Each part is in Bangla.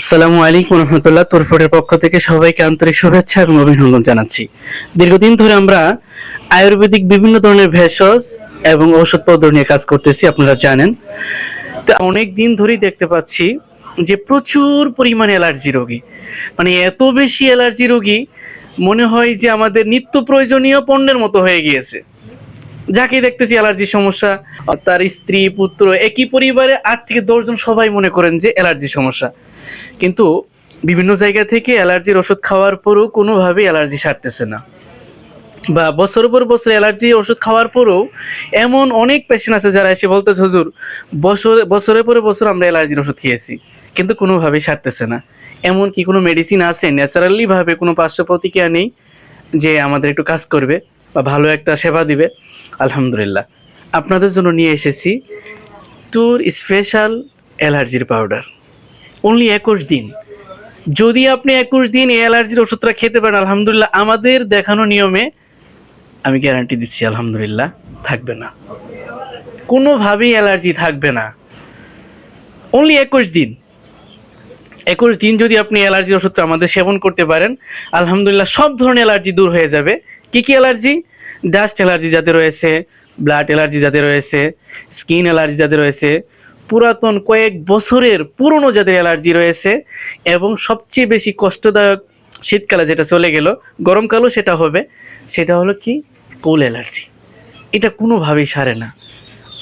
আসসালামু আলাইকুম রহমতুল্লাহ তোরফোটের পক্ষ থেকে সবাইকে আন্তরিক শুভেচ্ছা এবং অভিনন্দন জানাচ্ছি। দীর্ঘদিন ধরে আমরা আয়ুর্বেদিক বিভিন্ন ধরনের ভেষজ এবং ঔষধপত্র নিয়ে কাজ করতেছি, আপনারা জানেন। তো অনেক দিন ধরেই দেখতে পাচ্ছি যে প্রচুর পরিমাণে অ্যালার্জি রোগী। মানে এত বেশি অ্যালার্জি রোগী, মনে হয় যে আমাদের নিত্য প্রয়োজনীয় পণ্যের মতো হয়ে গিয়েছে। যাকে দেখতেছি অ্যালার্জির সমস্যা তার স্ত্রী, পুত্র, একই পরিবারে আট থেকে দশজন সবাই মনে করেন যে অ্যালার্জির সমস্যা। কিন্তু বিভিন্ন জায়গা থেকে অ্যালার্জির ওষুধ খাওয়ার পরও কোনোভাবেই অ্যালার্জি সারতেছে না। বা বছর পর বছর অ্যালার্জি ওষুধ খাওয়ার পরেও এমন অনেক পেশেন্ট আছে যারা এসে বলতেছে, হুজুর, বছর, বছরের পরে বছর আমরা অ্যালার্জির ওষুধ খেয়েছি, কিন্তু কোনোভাবেই সারতেছে না। এমন কি কোনো মেডিসিন আছে? ন্যাচারালিভাবে কোনো পার্শ্ব প্রতিক্রিয়া নেই যে আমাদের একটু কাজ করবে। ভালো একটা সেবা দিবে। আলহামদুলিল্লাহ। আপনাদের জন্য নিয়ে এসেছি তোর স্পেশাল অ্যালার্জির পাউডার অনলি একুশ দিন। যদি আপনি একুশ দিন এই অ্যালার্জির ওষুধটা খেতে পারেন, আলহামদুলিল্লাহ, আমাদের দেখানো নিয়মে আমি গ্যারান্টি দিচ্ছি, আলহামদুলিল্লাহ, থাকবে না। কোনোভাবেই অ্যালার্জি থাকবে না। অনলি একুশ দিন। একুশ দিন যদি আপনি অ্যালার্জির ওষুধটা আমাদের সেবন করতে পারেন, আলহামদুলিল্লাহ, সব ধরনের অ্যালার্জি দূর হয়ে যাবে। কি কি অ্যালার্জি? ডাস্ট অ্যালার্জি যাতে রয়েছে, ব্লাড অ্যালার্জি যাতে রয়েছে, স্কিন অ্যালার্জি যাতে রয়েছে, পুরাতন কয়েক বছরের পুরনো যাদের অ্যালার্জি রয়েছে এবং সবচেয়ে বেশি কষ্টদায়ক শীতকালে যেটা চলে গেল, গরমকালেও সেটা হবে, সেটা হলো কি? Cold allergy. এটা কোনোভাবেই সারে না।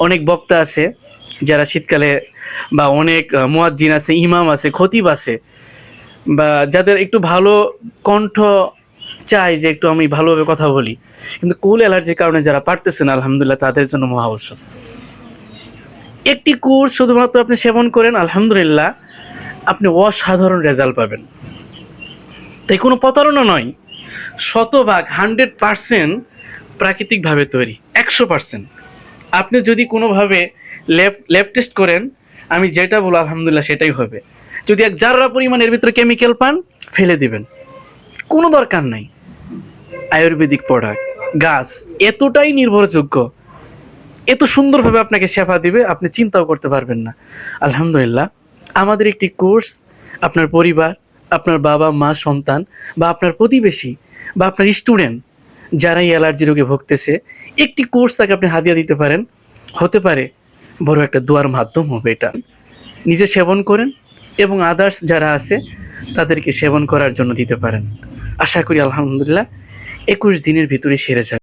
অনেক বক্তা আছে যারা শীতকালে বা অনেক মোয়াজ্জিন আছে, ইমাম আছে, খতিব আছে বা যাদের একটু ভালো কণ্ঠ চাই যে একটু আমি ভালোভাবে কথা বলি। কিন্তু কোল অ্যালার্জির কারণে যারা পারতেছেন, আলহামদুলিল্লাহ, তাদের জন্য মহা ঔষধ। একটি কোর্স শুধুমাত্র আপনি সেবন করেন, আলহামদুলিল্লাহ, আপনি অসাধারণ রেজাল্ট পাবেন। তাই কোনো প্রতারণা নয়, শতভাগ, হান্ড্রেড পারসেন্ট প্রাকৃতিকভাবে তৈরি, একশো পারসেন্ট। আপনি যদি কোনোভাবে ল্যাব ল্যাব টেস্ট করেন, আমি যেটা বলব, আলহামদুলিল্লাহ, সেটাই হবে। যদি এক যারা পরিমাণ এর ভিতরে কেমিক্যাল পান, ফেলে দিবেন। কোনো দরকার নাই। আয়ুর্বেদিক প্রোডাক্ট গাছ, এতটাই নির্ভরযোগ্য। এত সুন্দরভাবে আপনাকে সেবা দিবে, আপনি চিন্তাও করতে পারবেন না। আলহামদুলিল্লাহ, আমাদের একটি কোর্স, আপনার পরিবার, আপনার বাবা, মা, সন্তান, বা আপনার প্রতিবেশী, বা আপনার স্টুডেন্ট যারা এই অ্যালার্জি রোগে ভুগতেছে, একটি কোর্স তাকে আপনি হাদিয়া দিতে পারেন। হতে পারে বড় একটা দোয়ার মাধ্যম হবে এটা। নিজে সেবন করেন এবং আদার্স যারা আছে, তাদেরকে সেবন করার জন্য দিতে পারেন। আশা করি আলহামদুলিল্লাহ একুশ দিনের ভিতরে সেরে যাবে।